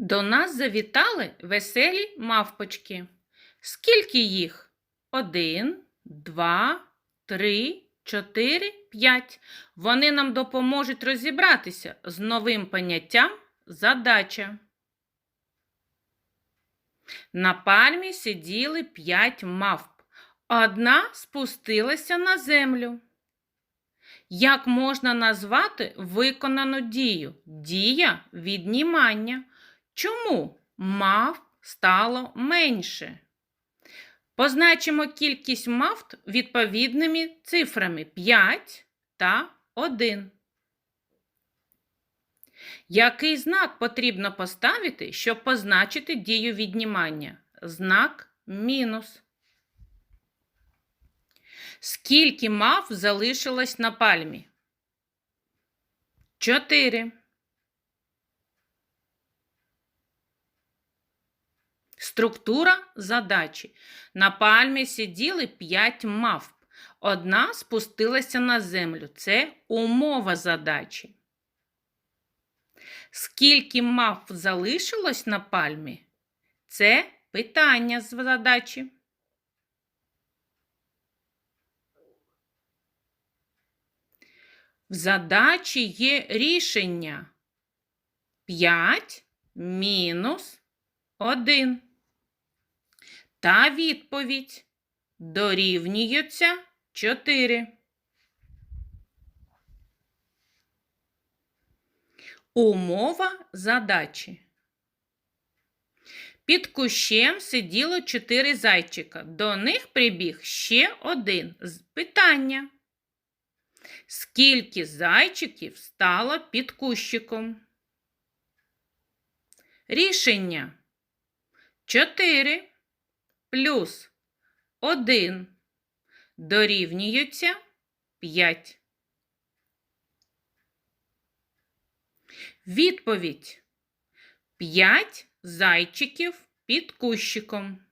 До нас завітали веселі мавпочки. Скільки їх? Один, два, три, чотири, п'ять. Вони нам допоможуть розібратися з новим поняттям задача. На пальмі сиділи п'ять мавп. Одна спустилася на землю. Як можна назвати виконану дію? Дія віднімання. Чому мавп стало менше? Позначимо кількість мавп відповідними цифрами 5 та 1. Який знак потрібно поставити, щоб позначити дію віднімання? Знак мінус. Скільки мав залишилось на пальмі? Чотири. Структура задачі. На пальмі сиділи п'ять мавп. Одна спустилася на землю. Це умова задачі. Скільки мавп залишилось на пальмі? Це питання з задачі. В задачі є рішення 5 мінус 1. Та відповідь дорівнюється 4. Умова задачі. Під кущем сиділо чотири зайчика. До них прибіг ще один з питання. Скільки зайчиків стало під кущиком? Рішення 4 плюс 1 дорівнюється 5. Відповідь 5 зайчиків під кущиком.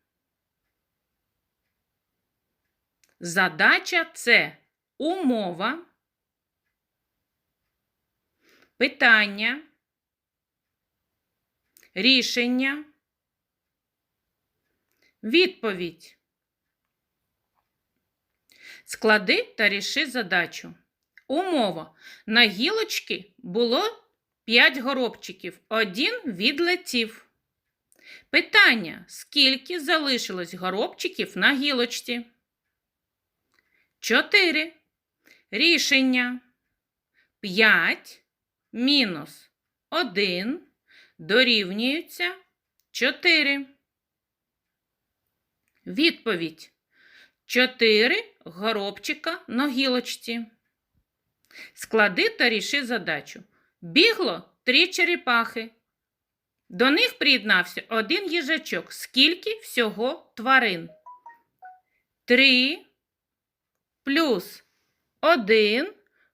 Задача це умова, питання, рішення, відповідь. Склади та ріши задачу. Умова. На гілочці було 5 горобчиків, один відлетів. Питання: скільки залишилось горобчиків на гілочці? 4. Рішення 5 мінус 1 дорівнюється 4. Відповідь 4 горобчика на гілочці. Склади та ріши задачу. Бігло три черепахи. До них приєднався один їжачок. Скільки всього тварин? Три плюс один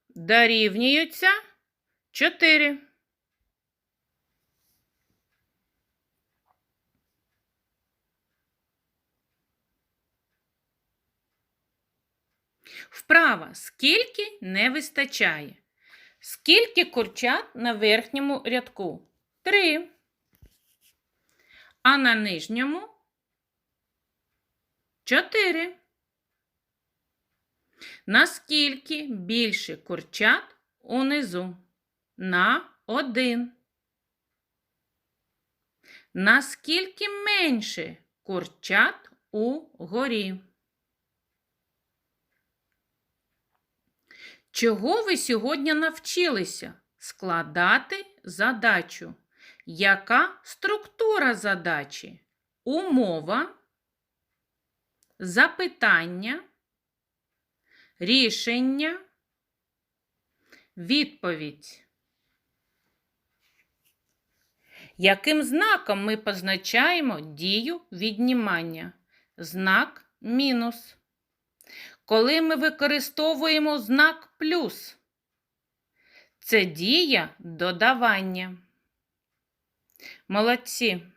дорівнюються чотири. Вправа. Скільки не вистачає? Скільки курчат на верхньому рядку? Три. А на нижньому? Чотири. Наскільки більше курчат унизу? На один. Наскільки менше курчат угорі? Чого ви сьогодні навчилися? Складати задачу. Яка структура задачі? Умова, запитання, рішення, відповідь. Яким знаком ми позначаємо дію віднімання? Знак мінус. Коли ми використовуємо знак плюс, це дія додавання. Молодці.